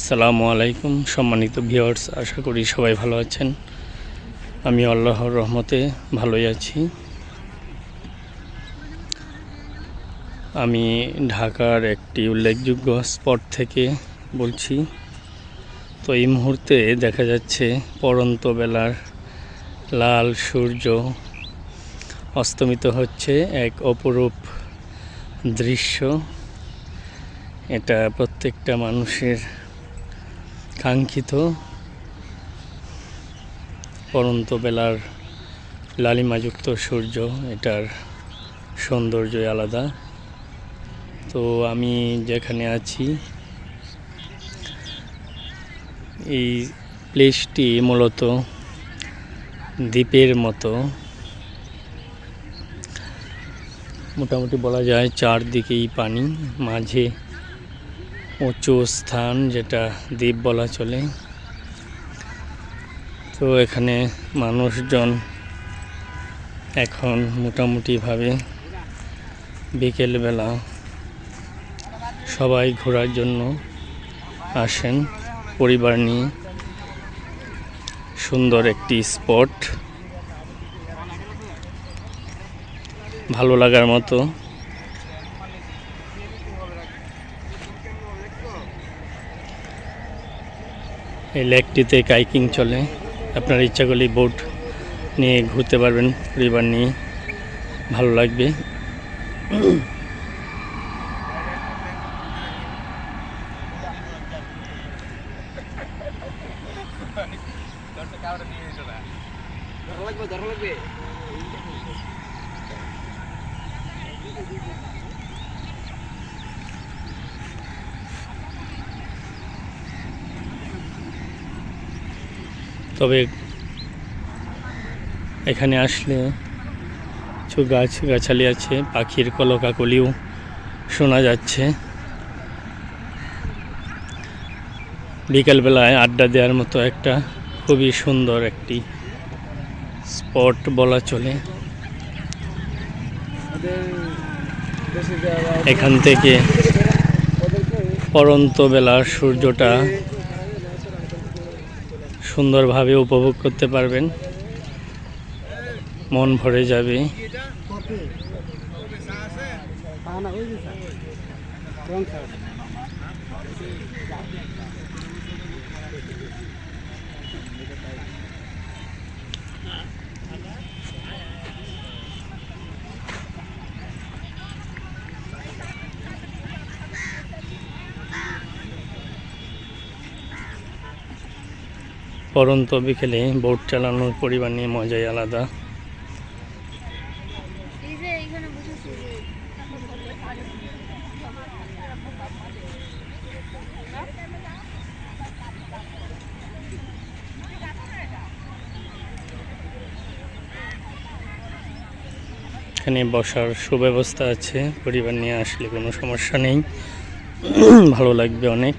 আসসালামু আলাইকুম, সম্মানিত ভিউয়ার্স, আশা করি সবাই ভালো আছেন। আমি আল্লাহর রহমতে ভালোই আছি। আমি ঢাকার একটি উল্লেখযোগ্য স্পট থেকে বলছি। তো এই মুহূর্তে দেখা যাচ্ছে পরন্ত বেলার লাল সূর্য অস্তমিত হচ্ছে, এক অপরূপ দৃশ্য। এটা প্রত্যেকটা মানুষের কাঙ্ক্ষিত পরন্ত বেলার লালিমাযুক্ত সূর্য, এটার সৌন্দর্যই আলাদা। তো আমি যেখানে আছি, এই প্লেসটি মূলত দ্বীপের মতো। মোটামুটি বলা যায় চারদিকেই পানি, মাঝে উঁচু স্থান যেটা দ্বীপ বলা চলে। তো এখানে মানুষজন এখন মোটামুটিভাবে বিকেলবেলা সবাই ঘোরার জন্য আসেন। পরিবার নিয়ে সুন্দর একটি স্পট। ভালো লাগার মতো এই লেকটিতে কাইকিং চলে। আপনার ইচ্ছা করলে বোট নিয়ে ঘুরতে পারবেন, পরিবার নিয়ে। ভালো লাগবে। তবে এখানে আসলে কিছু গাছ, গাছালি আছে, পাখির কলকাকলিও শোনা যাচ্ছে। বিকালবেলায় আড্ডা দেওয়ার মতো একটা খুবই সুন্দর একটি স্পট বলা চলে। এখান থেকে পরন্ত বেলার সূর্যটা সুন্দরভাবে উপভোগ করতে পারবেন। মন ভরে যাবে। পরন্ত বিকেলে বোট চালানোর পরিবার নিয়ে মজাই আলাদা। এখানে বসার সুব্যবস্থা আছে পরিবার নিয়ে আসলে কোনো সমস্যা নেই। ভালো লাগবে অনেক।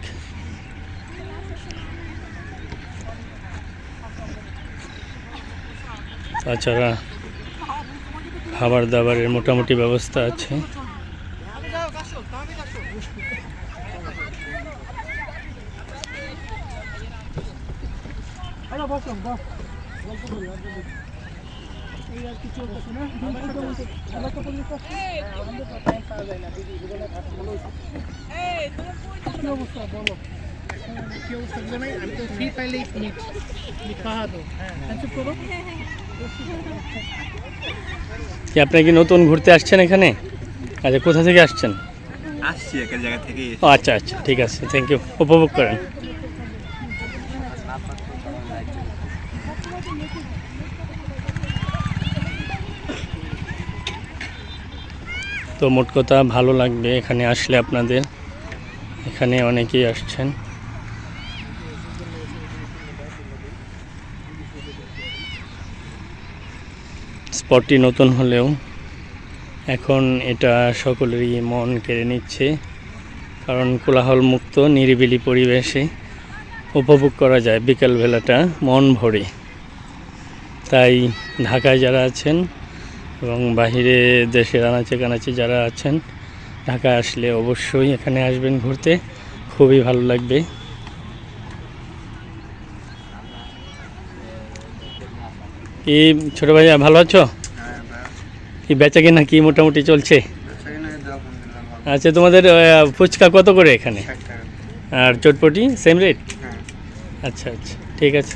তাছাড়া খাবার দাবারের মোটামুটি ব্যবস্থা আছে। কি অবস্থা বুঝলে ভাই? আমি তো ফ্রি ফাইলেই মিট মিট খাওয়া তো হ্যাঁ চুপ করো। কি আপনি কি নতুন ঘুরতে আসছেন এখানে? আচ্ছা কোথা থেকে আসছেন? আসছি একটা জায়গা থেকে ও আচ্ছা আচ্ছা ঠিক আছে থ্যাংক ইউ উপভোগ করেন। তো মোট কথা ভালো লাগবে এখানে আসলে আপনাদের। এখানে অনেকেই আসছেন। স্পটটি নতুন হলেও এখন এটা সকলেরই মন কেড়ে নিচ্ছে, কারণ কোলাহল মুক্ত নিরিবিলি পরিবেশে উপভোগ করা যায় বিকালবেলাটা মন ভরে। তাই ঢাকায় যারা আছেন এবং বাহিরে দেশের আনাচে কানাচে যারা আছেন, ঢাকায় আসলে অবশ্যই এখানে আসবেন ঘুরতে। খুবই ভালো লাগবে। কি ছোট ভাইয়া ভালো আছো? কি বেচা কিনা কি মোটামুটি চলছে? আচ্ছা তোমাদের ফুচকা কত করে এখানে? আর চটপটি সেম রেট আচ্ছা আচ্ছা ঠিক আছে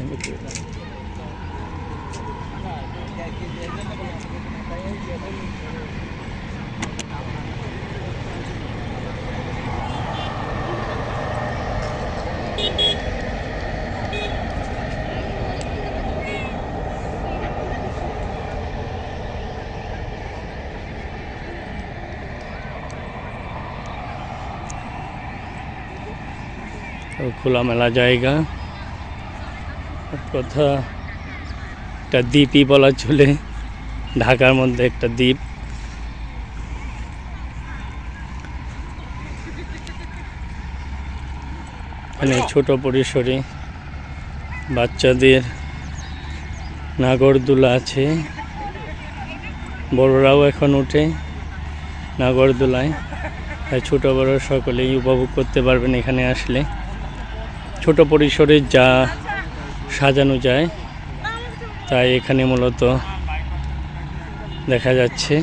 খোলামেলা জায়গা কথা একটা দ্বীপই বলা চলে ঢাকার মধ্যে একটা দ্বীপ এখানে ছোট পরিসরে বাচ্চাদের নাগরদোলা আছে বড়রাও এখন উঠে নাগরদোলায় ছোটো বড় সকলেই উপভোগ করতে পারবেন এখানে আসলে ছোট পরিসরে যা সাজানো যায়, তাই এখানে মূলত দেখা যাচ্ছে।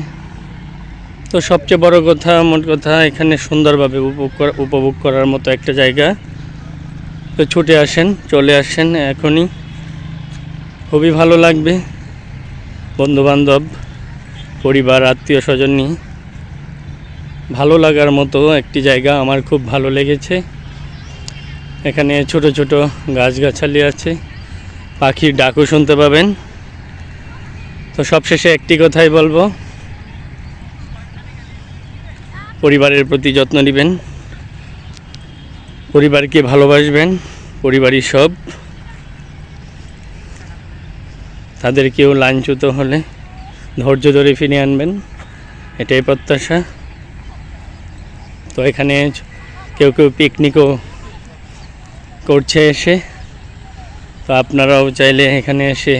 তো সবচেয়ে বড় কথা, মোট কথা, এখানে সুন্দরভাবে উপভোগ করা- উপভোগ করার মতো একটা জায়গা। তো ছুটে আসেন, চলে আসেন এখনই। খুবই ভালো লাগবে। বন্ধুবান্ধব, পরিবার, আত্মীয় স্বজন নিয়ে। ভালো লাগার মতো একটি জায়গা আমার খুব ভালো লেগেছে। এখানে ছোট ছোট গাছগাছালি আছে। পাখির ডাকও শুনতে পাবেন। তো সবশেষে একটি কথাই বলব। পরিবারের প্রতি যত্ন নেবেন। পরিবারকে ভালোবাসবেন। পরিবারই সব। তাদের কেউ লাঞ্ছিত হলে ধৈর্য ধরে ফিরে আনবেন। এটাই প্রত্যাশা। তো এখানে কেউ কেউ পিকনিকও করছে এসে। তো আপনারাও চাইলে এখানে এসে